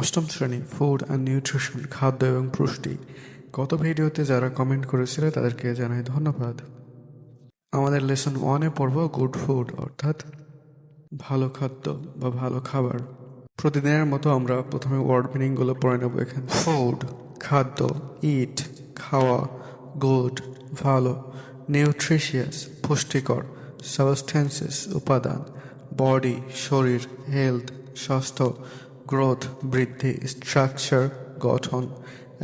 অষ্টম শ্রেণি food and nutrition খাদ্য এবং পুষ্টি। গত ভিডিওতে যারা কমেন্ট করেছিল, তাদেরকে জানাই ধন্যবাদ। আমাদের লেসন ওয়ানে পড়ব গুড ফুড অর্থাৎ ভালো খাদ্য বা ভালো খাবার। প্রতিদিনের মতো আমরা প্রথমে ওয়ার্ড মিনিংগুলো পড়ে নেব এখানে। ফুড খাদ্য ইট খাওয়া গুড ভালো নিউট্রিশিয়াস পুষ্টিকর সাবস্টেন্সেস উপাদান বডি শরীর হেলথ স্বাস্থ্য গ্রোথ বৃদ্ধি স্ট্রাকচার গঠন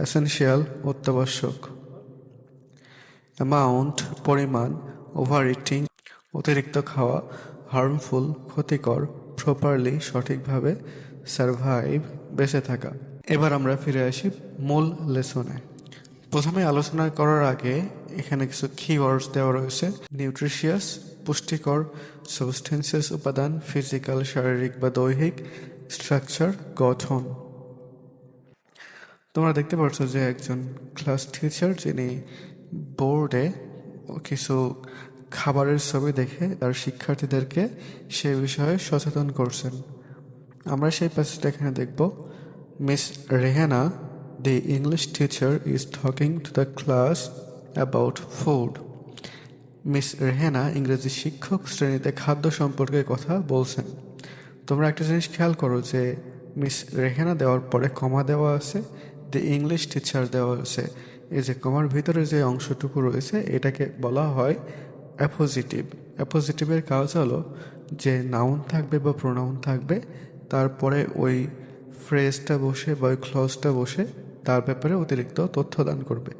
এসেনশিয়াল অত্যাবশ্যক। অ্যামাউন্ট পরিমাণ ওভার ইটিং অতিরিক্ত খাওয়া হার্মফুল ক্ষতিকর প্রপারলি সঠিকভাবে সারভাইভ বেঁচে থাকা। এবার আমরা ফিরে আসি মূল লেসনে প্রথমে আলোচনা করার আগে এখানে কিছু কিওয়ার্ডস দেওয়া রয়েছে। নিউট্রিশিয়াস পুষ্টিকর সাবস্টেন্সেস উপাদান ফিজিক্যাল শারীরিক বা দৈহিক স্ট্রাকচার গঠন। তোমরা দেখতে পাচ্ছ যে একজন ক্লাস টিচার যিনি বোর্ডে কিছু খাবারের ছবি দেখে তার শিক্ষার্থীদেরকে সে বিষয়ে সচেতন করছেন। আমরা সেই প্যাসেজটা এখানে দেখব। Miss Rehana the English teacher is talking to the class about food Miss Rehena ইংরেজি শিক্ষক, শ্রেণীতে খাদ্য সম্পর্কে কথা বলছেন। তোমরা একটা জিনিস খেয়াল করো যে মিস রেহেনা দেওয়ার পরে কমা দেওয়া আছে দি ইংলিশ টিচার দেওয়া আছে। এই যে কমার ভিতরে যে অংশটুকু রয়েছে, এটাকে বলা হয় অ্যাপোজিটিভ অ্যাপোজিটিভের কাজ হলো যে নাউন থাকবে বা প্রোনাউন থাকবে, তারপরে ওই ফ্রেজটা বসে বা ওই ক্লজটা বসে, তার ব্যাপারে অতিরিক্ত তথ্য দান করবে।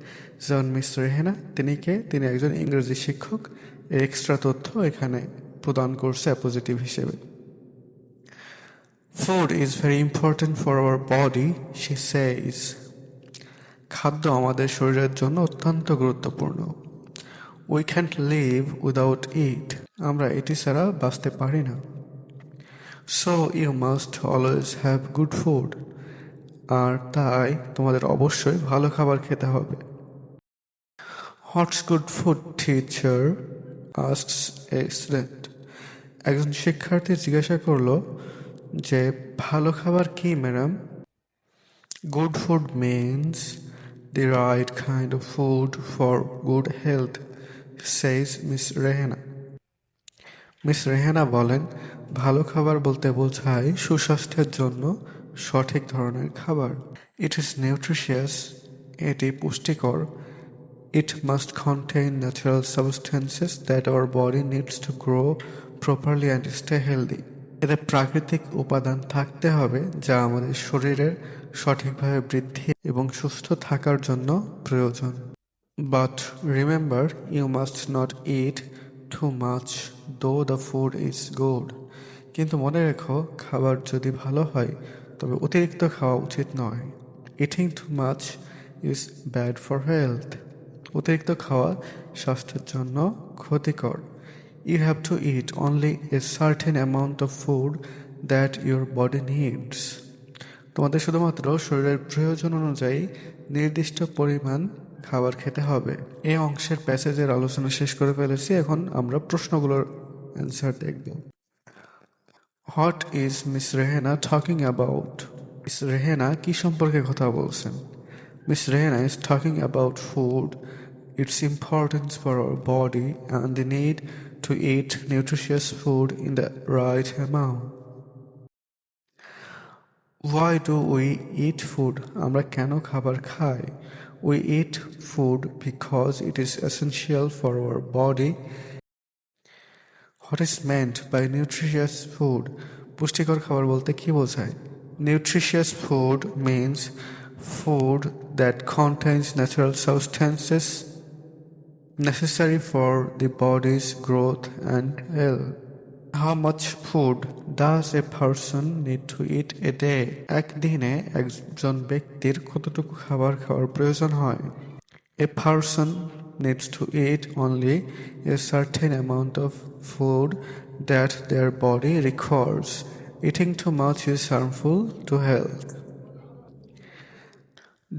যেমন মিস রেহেনা, তিনি কে? তিনি একজন ইংরেজি শিক্ষক। এক্সট্রা তথ্য এখানে প্রদান করছে অ্যাপোজিটিভ হিসেবে। Food is very important for our body she says খাদ্য আমাদের শরীরের জন্য অত্যন্ত গুরুত্বপূর্ণ। We can't live without it আমরা এটি ছাড়া বাঁচতে পারি না। So you must always have good food আর তাই তোমাদের অবশ্যই ভালো খাবার খেতে হবে। What's good food teacher asks a student একজন শিক্ষার্থী জিজ্ঞাসা করল যে ভালো খাবার কি madam good food means the right kind of food for good health says Miss Rehena Miss Rehana বলেন, ভালো খাবার বলতে বোঝায় সুস্বাস্থ্যের জন্য সঠিক ধরনের খাবার। ইট ইজ নিউট্রিশিয়াস এটি পুষ্টিকর। It must contain natural substances that our body needs to grow properly and stay healthy এতে প্রাকৃতিক উপাদান থাকতে হবে যা আমাদের শরীরের সঠিকভাবে বৃদ্ধি এবং সুস্থ থাকার জন্য প্রয়োজন। But remember you must not eat too much though the food is good কিন্তু মনে রেখো, খাবার যদি ভালো হয়, তবে অতিরিক্ত খাওয়া উচিত নয়। Eating too much is bad for health অতিরিক্ত খাওয়া স্বাস্থ্যের জন্য ক্ষতিকর। You have to eat only a certain amount of food that your body needs তোমাদের শুধুমাত্র শরীরের প্রয়োজন অনুযায়ী নির্দিষ্ট পরিমাণ খাবার খেতে হবে। এই অংশের প্যাসেজের আলোচনা শেষ করে ফেলেছি। এখন আমরা প্রশ্নগুলোর অ্যান্সার দেখব। What is Miss Rehena talking about Miss Rehena কি সম্পর্কে কথা বলছেন? Miss Rehena is talking about food its importance for our body and the need to eat nutritious food in the right amount why do we eat food আমরা কেন খাবার খাই we eat food because it is essential for our body what is meant by nutritious food পুষ্টিকর খাবার বলতে কি বোঝায় nutritious food means food that contains natural substances necessary for the body's growth and health. How much food does a person need to eat a day? একদিনে একজন ব্যক্তির কতটুকু খাবার খাওয়ার প্রয়োজন হয় A person needs to eat only a certain amount of food that their body requires. Eating too much is harmful to health.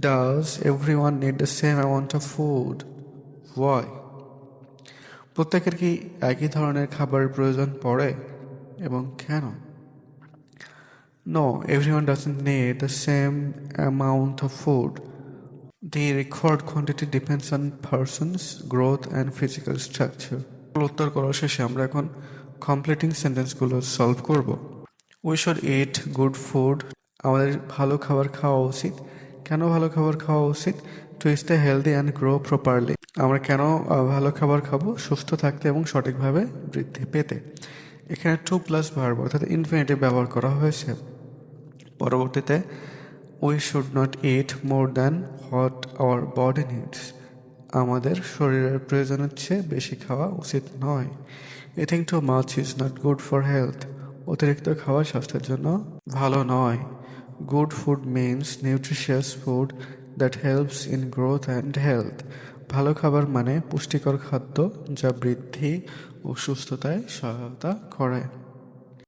Does everyone need the same amount of food? ভয় প্রত্যেকের কি একই ধরনের খাবারের প্রয়োজন পড়ে এবং কেন? No everyone does need the same amount of food the required quantity depends on person's growth and physical structure উত্তর করার শেষে আমরা এখন কমপ্লিটিং সেন্টেন্সগুলো সলভ করব। We should eat good food আমাদের ভালো খাবার খাওয়া উচিত। কেন ভালো খাবার খাওয়া উচিত? To stay healthy and grow properly আমরা কেন ভালো খাবার খাব? সুস্থ থাকতে এবং সঠিকভাবে বৃদ্ধি পেতে। এখানে টু প্লাস ভার্ব অর্থাৎ ইনফিনিটিভ ব্যবহার করা হয়েছে। পরবর্তীতে we should not eat more than what our body needs আমাদের শরীরের প্রয়োজনের চেয়ে বেশি খাওয়া উচিত নয়। Eating too much is not good for health অতিরিক্ত খাওয়া স্বাস্থ্যের জন্য ভালো নয়। Good food means nutritious food that helps in growth and health ভালো খাবার মানে পুষ্টিকর খাদ্য যা বৃদ্ধি ও সুস্থতায় সহায়তা করে।